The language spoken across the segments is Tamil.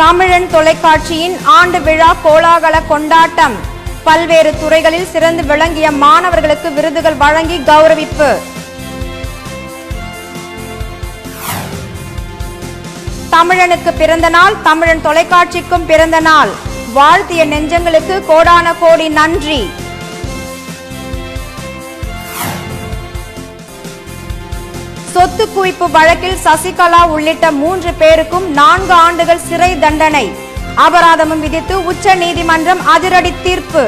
தமிழன் தொலைக்காட்சியின் ஆண்டு விழா கோலாகல கொண்டாட்டம். பல்வேறு துறைகளில் சிறந்து விளங்கிய மாணவர்களுக்கு விருதுகள் வழங்கி கௌரவிப்பு. தமிழனுக்கு பிறந்த நாள் தமிழன் தொலைக்காட்சிக்கும் பிறந்த நாள். வாழ்த்திய நெஞ்சங்களுக்கு கோடான கோடி நன்றி. சொத்து குவிப்பு வழக்கில் சசிகலா உள்ளிட்ட மூன்று பேருக்கும் நான்கு ஆண்டுகள் சிறை தண்டனை. அபராதமும் விதித்து உச்ச நீதிமன்றம் அதிரடி தீர்ப்பு.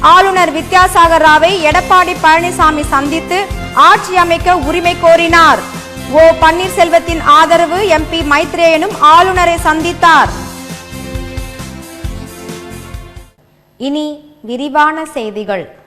ஆளுநர் வித்யாசாகர் ராவை எடப்பாடி பழனிசாமி சந்தித்து ஆட்சி அமைக்க உரிமை கோரினார். ஓ பன்னீர்செல்வத்தின் ஆதரவு எம்பி மைத்ரேயனும் ஆளுநரை சந்தித்தார். இனி விரிவான செய்திகள்.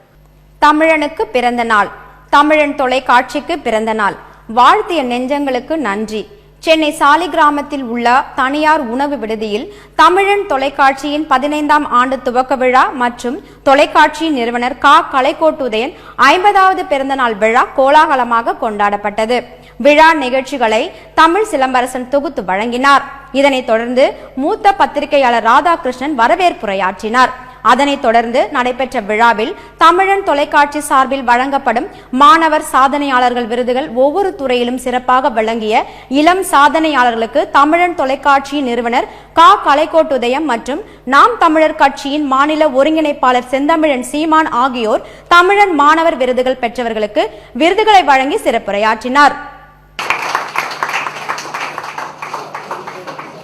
தமிழனுக்கு பிறந்த நாள். தமிழன் தொலைக்காட்சிக்கு பிறந்த நாள். வாழ்த்திய நெஞ்சங்களுக்கு நன்றி. சென்னை சாலிகிராமத்தில் உள்ள தனியார் உணவு விடுதியில் தமிழன் தொலைக்காட்சியின் பதினைந்தாம் ஆண்டு துவக்க விழா மற்றும் தொலைக்காட்சி நிறுவனர் கா. கலைக்கோட்டுதயன் ஐம்பதாவது பிறந்தநாள் விழா கோலாகலமாக கொண்டாடப்பட்டது. விழா நிகழ்ச்சிகளை தமிழ் சிலம்பரசன் தொகுத்து வழங்கினார். இதனைத் தொடர்ந்து மூத்த பத்திரிகையாளர் ராதாகிருஷ்ணன் வரவேற்புரையாற்றினார். அதனைத் தொடர்ந்து நடைபெற்ற விழாவில் தமிழன் தொலைக்காட்சி சார்பில் வழங்கப்படும் மாணவர் சாதனையாளர்கள் விருதுகள் ஒவ்வொரு துறையிலும் சிறப்பாக வழங்கிய இளம் சாதனையாளர்களுக்கு தமிழன் தொலைக்காட்சி நிறுவனர் கா. கலைக்கோட்டுதயம் மற்றும் நாம் தமிழர் கட்சியின் மாநில ஒருங்கிணைப்பாளர் செந்தமிழன் சீமான் ஆகியோர் தமிழன் மாணவர் விருதுகள் பெற்றவர்களுக்கு விருதுகளை வழங்கி சிறப்புரையாற்றினார்.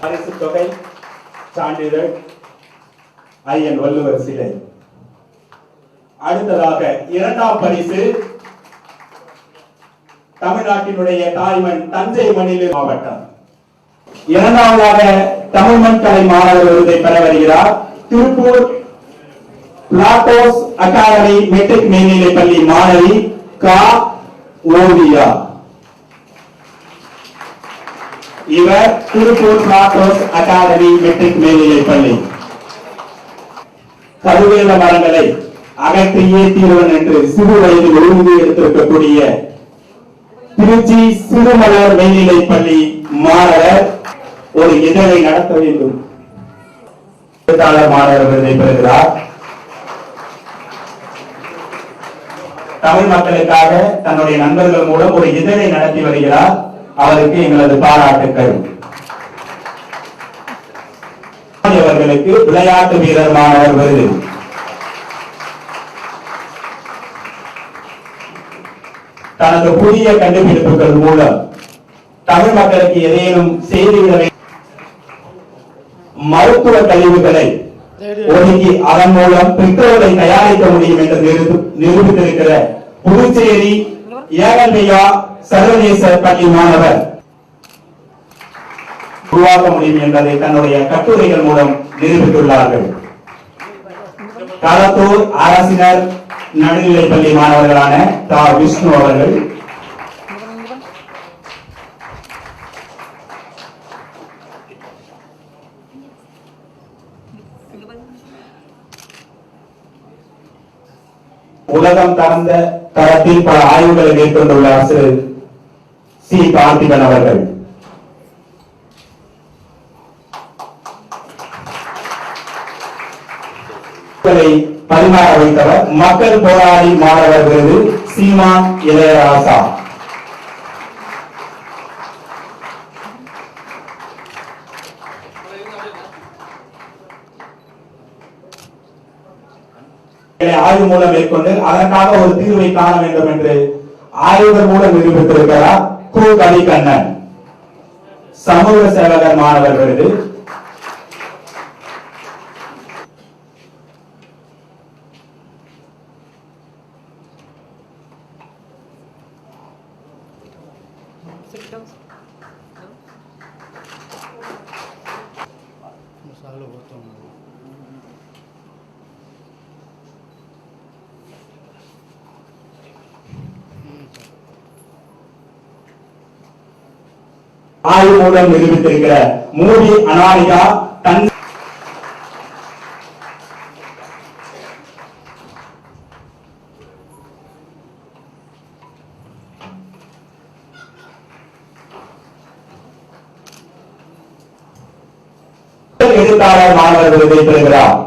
அரசு தொகை சான்றிதழ் ஐயன் வள்ளுவர் சிலை. அடுத்ததாக இரண்டாம் பரிசு தமிழ்நாட்டினுடைய தாய்மண் தஞ்சை மண்ணில் மாவட்டம். இரண்டாவதாக தமிழ்மண் கலை மாணவர் விருதை பெற வருகிறார். திருப்பூர் பிளாட்டோஸ் அகாடமி மெட்ரிக் மேல்நிலை பள்ளி மாணவி கா. ஓவியா. இவர் திருப்பூர் பிளாட்டோஸ் அகாடமி மெட்ரிக் மேல்நிலை பள்ளி கருவேல மரங்களை அகற்றியே தீர்வன் என்று சிறு வயதில் ஒழுங்கு எடுத்திருக்கக்கூடிய திருச்சி சிறுமலர் மேல்நிலை பள்ளி மாணவர் ஒரு இதழை நடத்த வேண்டும். எழுத்தாளர் மாணவர் விருதை பெறுகிறார். தமிழ் மக்களுக்காக தன்னுடைய நண்பர்கள் மூலம் ஒரு இதழை நடத்தி வருகிறார். அவருக்கு எங்களது பாராட்டுக்கள். அவர்களுக்கு விளையாட்டு வீரர் மாணவர் விருது. தனது புதிய கண்டுபிடிப்புகள் மூலம் தமிழ் மக்களுக்கு ஏதேனும் செய்துவிட மருத்துவ கழிவுகளை ஒதுக்கி அதன் மூலம் பெற்றோரை தயாரிக்க முடியும் என்று நிரூபித்திருக்கிற புதுச்சேரி ஏகல்மையா சர்வதேச பள்ளி மாணவர் உருவாக்க முடியும் என்பதை தன்னுடைய கட்டுரைகள் மூலம் நிரூபித்துள்ளார்கள். களத்தூர் அரசினர் நடுநிலைப் பள்ளி மாணவர்களான தா. விஷ்ணு அவர்கள் உலகம் தரந்த தரத்தில் பல ஆய்வுகளை மேற்கொண்டுள்ள திரு சி. பார்த்திபன் அவர்கள். பரிமாற வைத்தவர் மக்கள் போராளி மாணவர் விருது சீமா இளையராசா. ஆய்வு மூலம் மேற்கொண்டு அதற்காக ஒரு தீர்வை காண வேண்டும் என்று ஆய்வுகள் மூலம் நிரூபித்திருக்கிறார் கு கலிகண்ணன் சமூக சேவகர் மாணவர் விருது ஆய்வு மூலம் நிரூபித்திருக்கிற மூடி அனானிகா எழுத்தாளர் மாணவர் விருதை பெறுகிறார்.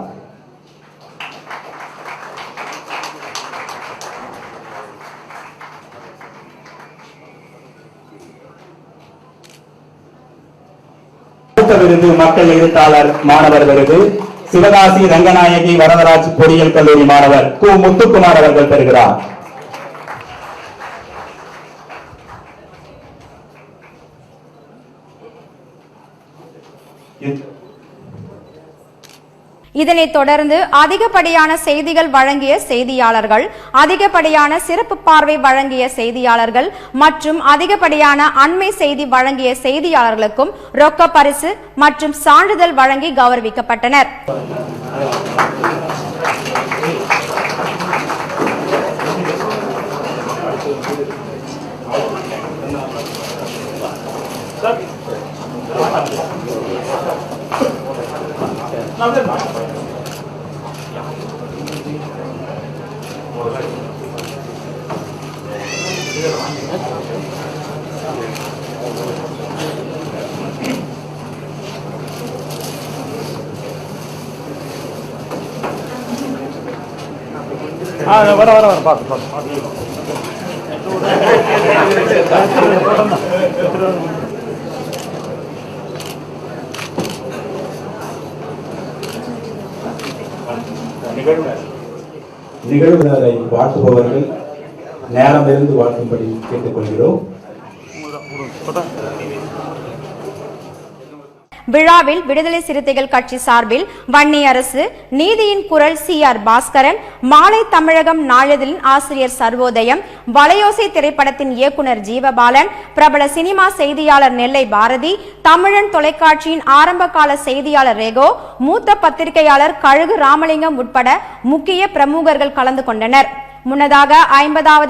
விருது மக்கள் எழுத்தாளர் மாணவர் விருது. சிவகாசி ரங்கநாயகி வரதராஜ் பொறியியல் கல்லூரி மாணவர் கு. முத்துக்குமார் அவர்கள் பெறுகிறார். இதனைத் தொடர்ந்து அதிகப்படியான செய்திகள் வழங்கிய செய்தியாளர்கள் அதிகப்படியான சிறப்பு பார்வை வழங்கிய செய்தியாளர்கள் மற்றும் அதிகப்படியான அண்மை செய்தி வழங்கிய செய்தியாளர்களுக்கும் ரொக்க பரிசு மற்றும் சான்றிதழ் வழங்கி கௌரவிக்கப்பட்டனர். ஆ வர வர வர பார்த்து பார்த்து பார்த்து நிகழ்வினரை வாழ்த்துபவர்கள் நேரம் இருந்து வாழ்த்தும்படி கேட்டுக்கொள்கிறோம் விழாவில் விடுதலை சிறுத்தைகள் கட்சி சார்பில் வன்னி அரசு நீதியின் குரல் சி ஆர் பாஸ்கரன் மாலை தமிழகம் நாளிதழின் ஆசிரியர் சர்வோதயம் வலையோசை திரைப்படத்தின் இயக்குனர் ஜீவபாலன் பிரபல சினிமா செய்தியாளர் நெல்லை பாரதி தமிழன் தொலைக்காட்சியின் ஆரம்பகால செய்தியாளர் ரெகோ மூத்த பத்திரிகையாளர் கழுகு ராமலிங்கம் உட்பட முக்கிய பிரமுகர்கள் கலந்து கொண்டனர். முன்னதாக ஐம்பதாவது